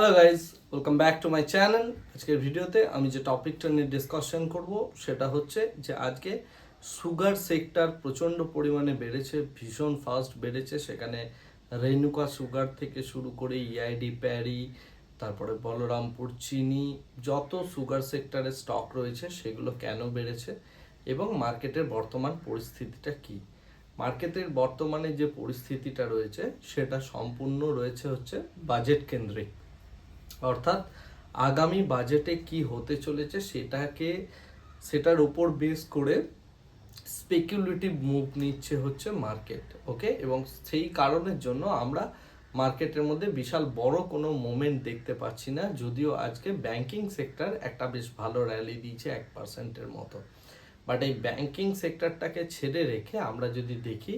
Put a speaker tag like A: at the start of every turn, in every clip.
A: Hello guys welcome back to my channel আজকের ভিডিওতে আমি যে টপিকটা নিয়ে ডিসকাশন করব, সেটা হচ্ছে যে আজকে সুগার সেক্টর প্রচণ্ড পরিমাণে বেড়েছে, ভীষণ ফাস্ট বেড়েছে। সেখানে রেনুকা সুগার থেকে শুরু করে E ইআইডি প্যারি তারপরে বলরামপুর, চিনি, যত সুগার সেক্টরের স্টক রয়েছে, সেগুলো কেন বেড়েছে এবং মার্কেটের বর্তমান পরিস্থিতিটা কী? মার্কেটের বর্তমানে যে পরিস্থিতিটা রয়েছে, সেটা সম্পূর্ণ রয়েছে হচ্ছে বাজেট কেন্দ্রিক। অর্থাৎ আগামী বাজেটে কি হতে চলেছে সেটাকে, সেটার উপর বেস করে স্পেকুলেটিভ মুভ নিচ্ছে হচ্ছে মার্কেট ওকে এবং সেই কারণের জন্য আমরা মার্কেটের মধ্যে বিশাল বড় কোনো মোমেন্ট দেখতে পাচ্ছি না, যদিও আজকে ব্যাংকিং সেক্টর একটা বেশ ভালো র্যালি দিয়েছে এক পার্সেন্টের মতো। বাট এই ব্যাংকিং সেক্টরটাকে ছেড়ে রেখে আমরা যদি দেখি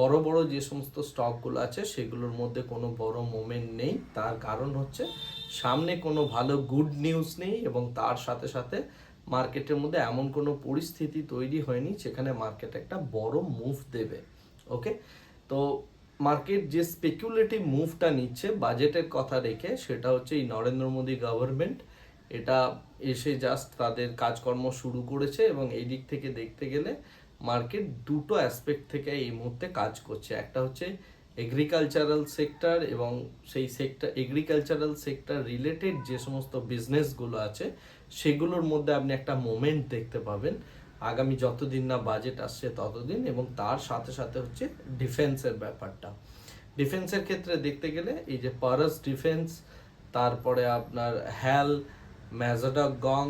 A: বড় বড় যে সমস্ত স্টকগুলো আছে, সেগুলোর মধ্যে কোনো বড় মোমেন্ট নেই। তার কারণ হচ্ছে, সামনে কোনো ভালো গুড নিউজ নেই এবং তার সাথে সাথে মার্কেটের মধ্যে এমন কোনো পরিস্থিতি তৈরি হয়নি, যেখানে মার্কেট একটা বড় মুভ দেবে। ওকে তো মার্কেট যে স্পেকুলেটিভ মুভটা নিচ্ছে বাজেটের কথা রেখে, সেটা হচ্ছে এই নরেন্দ্র মোদী গভর্নমেন্ট এটা এসে জাস্ট তাদের কাজকর্ম শুরু করেছে এবং এই দিক থেকে দেখতে গেলে মার্কেট দুটো অ্যাসপেক্ট থেকে এই মুহূর্তে কাজ করছে। একটা হচ্ছে এগ্রিকালচারাল সেক্টর এবং সেই সেক্টর এগ্রিকালচারাল সেক্টর রিলেটেড যে সমস্ত বিজনেসগুলো আছে, সেগুলোর মধ্যে আপনি একটা মোমেন্ট দেখতে পাবেন। আগামী যতদিন না বাজেট আসছে ততদিন এবং তার সাথে সাথে হচ্ছে ডিফেন্সের ব্যাপারটা। ডিফেন্সের ক্ষেত্রে দেখতে গেলে এই যে পারস ডিফেন্স তারপরে আপনার হ্যাল ম্যাজাডক গং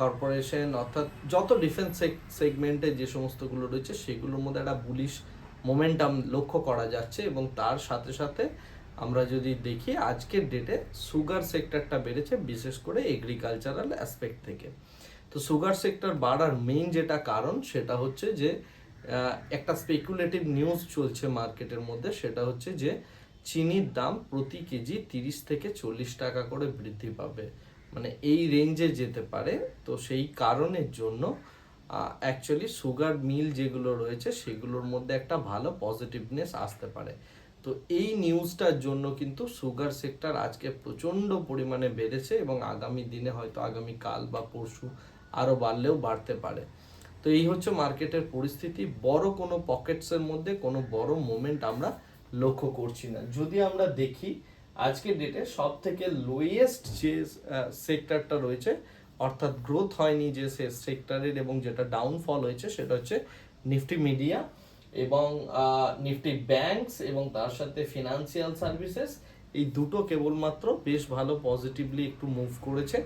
A: কর্পোরেশন অর্থাৎ যত ডিফেন্স সেগমেন্টে যে সমস্তগুলো রয়েছে, সেগুলোর মধ্যে একটা বুলিশ মোমেন্টাম লক্ষ্য করা যাচ্ছে এবং তার সাথে সাথে আমরা যদি দেখি, আজকের ডেটে সুগার সেক্টরটা বেড়েছে, বিশেষ করে এগ্রিকালচারাল অ্যাসপেক্ট থেকে। তো সুগার সেক্টর বাড়ার মেইন যেটা কারণ, সেটা হচ্ছে যে একটা স্পেকুলেটিভ নিউজ চলছে মার্কেটের মধ্যে, সেটা হচ্ছে যে, চিনির দাম প্রতি কেজি তিরিশ থেকে চল্লিশ টাকা করে বৃদ্ধি পাবে। মানে এই রেঞ্জে যেতে পারে, তো সেই কারণের জন্য অ্যাকচুয়ালি সুগার মিল যেগুলো রয়েছে সেগুলোর মধ্যে একটা ভালো পজিটিভনেস আসতে পারে। তো এই নিউজটার জন্য কিন্তু সুগার সেক্টর আজকে প্রচণ্ড পরিমাণে বেড়েছে এবং আগামী দিনে হয়তো আগামী কাল বা পরশু আরও বাড়লেও বাড়তে পারে। তো এই হচ্ছে মার্কেটের পরিস্থিতি। বড় কোনো পকেটসের মধ্যে কোনো বড় মোমেন্ট আমরা লক্ষ্য করছি না। যদি আমরা দেখি আজকের ডেটে সব থেকে লোয়েস্ট যে সেক্টরটা রয়েছে, অর্থাৎ গ্রোথ হয়নি যে সেক্টরের এবং যেটা ডাউনফল হয়েছে সেটা হচ্ছে নিফটি মিডিয়া এবং নিফটি ব্যাংকস এবং তার সাথে ফিনান্সিয়াল সার্ভিসেস এই দুটো কেবলমাত্র বেশ ভালো পজিটিভলি একটু মুভ করেছে।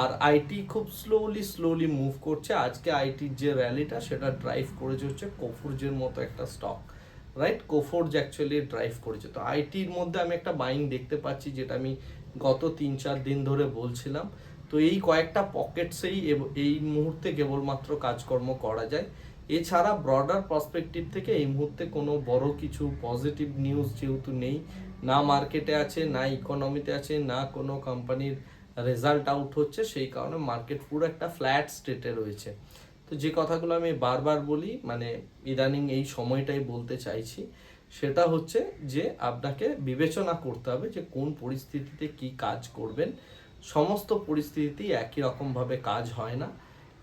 A: আর আইটি খুব স্লোলি স্লোলি মুভ করছে। আজকে আইটির যে র্যালিটা সেটা ড্রাইভ করেছে হচ্ছে কোফুরজের মতো একটা stock right Coforge actually drive করেছে। তো আইটির মধ্যে আমি একটা বাইং দেখতে পাচ্ছি, যেটা আমি গত তিন চার দিন ধরে বলছিলাম। তো এই কয়েকটা পকেটসেই এই মুহূর্তে কেবলমাত্র কাজকর্ম করা যায়। এছাড়া ব্রডার পার্সপেক্টিভ থেকে এই মুহূর্তে কোনো বড় কিছু পজিটিভ নিউজ যেহেতু নেই, না মার্কেটে আছে, না ইকোনমিতে আছে, না কোনো কোম্পানির রেজাল্ট আউট হচ্ছে, সেই কারণে মার্কেট পুরো একটা ফ্ল্যাট স্টেটে রয়েছে। তো যে কথাগুলো আমি বারবার বলি মানে ইদানিং এই সময়টাই বলতে চাইছি, সেটা হচ্ছে যে আপনাকে বিবেচনা করতে হবে যে কোন পরিস্থিতিতে কি কাজ করবেন। সমস্ত পরিস্থিতিতেই একই রকমভাবে কাজ হয় না।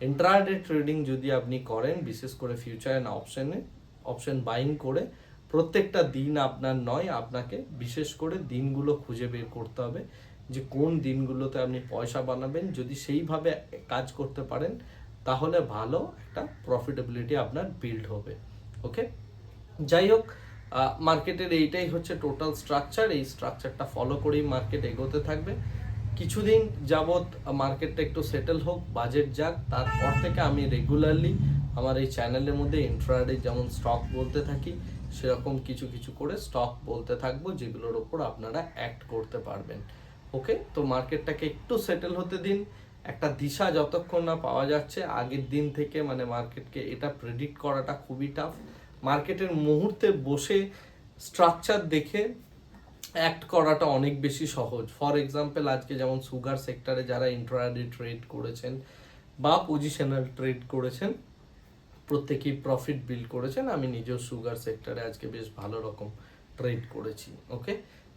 A: ইন্ট্রাডে ট্রেডিং যদি আপনি করেন, বিশেষ করে ফিউচার অ্যান্ড অপশনে অপশন বাইং করে, প্রত্যেকটা দিন আপনার নয়, আপনাকে বিশেষ করে দিনগুলো খুঁজে বের করতে হবে যে কোন দিনগুলোতে আপনি পয়সা বানাবেন। যদি সেইভাবে কাজ করতে পারেন তাহলে ভালো একটা প্রফিটেবিলিটি আপনার বিল্ড হবে ওকে যাই হোক মার্কেটের এইটাই হচ্ছে টোটাল স্ট্রাকচার এই স্ট্রাকচারটা ফলো করেই মার্কেট এগোতে থাকবে। কিছুদিন যাবৎ মার্কেটটা একটু সেটেল হোক বাজেট যাক, তারপর থেকে আমি রেগুলারলি আমার এই চ্যানেলের মধ্যে ইন্ট্রাডে যেমন স্টক বলতে থাকি, সেরকম কিছু কিছু করে স্টক বলতে থাকব, যেগুলোর ওপর আপনারা অ্যাক্ট করতে পারবেন ওকে তো মার্কেটটাকে একটু সেটেল হতে দিন একটা দিশা যতক্ষণ না পাওয়া যাচ্ছে, আগের দিন থেকে মানে মার্কেটকে এটা প্রেডিক্ট করাটা খুবই টাফ মার্কেটের মুহূর্তে বসে স্ট্রাকচার দেখে অ্যাক্ট করাটা অনেক বেশি সহজ। ফর এক্সাম্পল আজকে যেমন সুগার সেক্টরে যারা ইন্ট্রাডে ট্রেড করেছেন বা পজিশনাল ট্রেড করেছেন, প্রত্যেকেই প্রফিট বিল্ড করেছেন। আমি নিজেও সুগার সেক্টরে আজকে বেশ ভালো রকম ট্রেড করেছি ওকে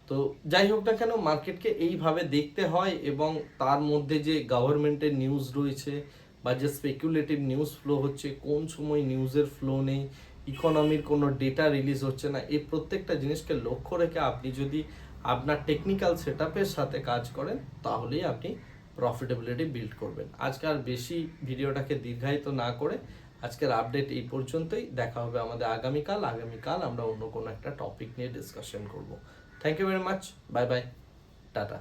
A: তো যাই হোক না কেন মার্কেটকে এইভাবে দেখতে হয় এবং তার মধ্যে যে গভর্নমেন্টের নিউজ রয়েছে বা যে স্পেকুলেটিভ নিউজ ফ্লো হচ্ছে, কোন সময় নিউজের ফ্লো নেই ইকোনমির কোনো ডেটা রিলিজ হচ্ছে না, এই প্রত্যেকটা জিনিসকে লক্ষ্য রেখে আপনি যদি আপনার টেকনিক্যাল সেট সাথে কাজ করেন, তাহলেই আপনি প্রফিটেবিলিটি বিল্ড করবেন। আজকে আর বেশি ভিডিওটাকে দীর্ঘায়িত না করে আজকের আপডেট এই পর্যন্তই। দেখা হবে আমাদের আগামীকাল। আগামীকাল আমরা অন্য কোনো একটা টপিক নিয়ে ডিসকাশন করব। thank you very much bye bye tata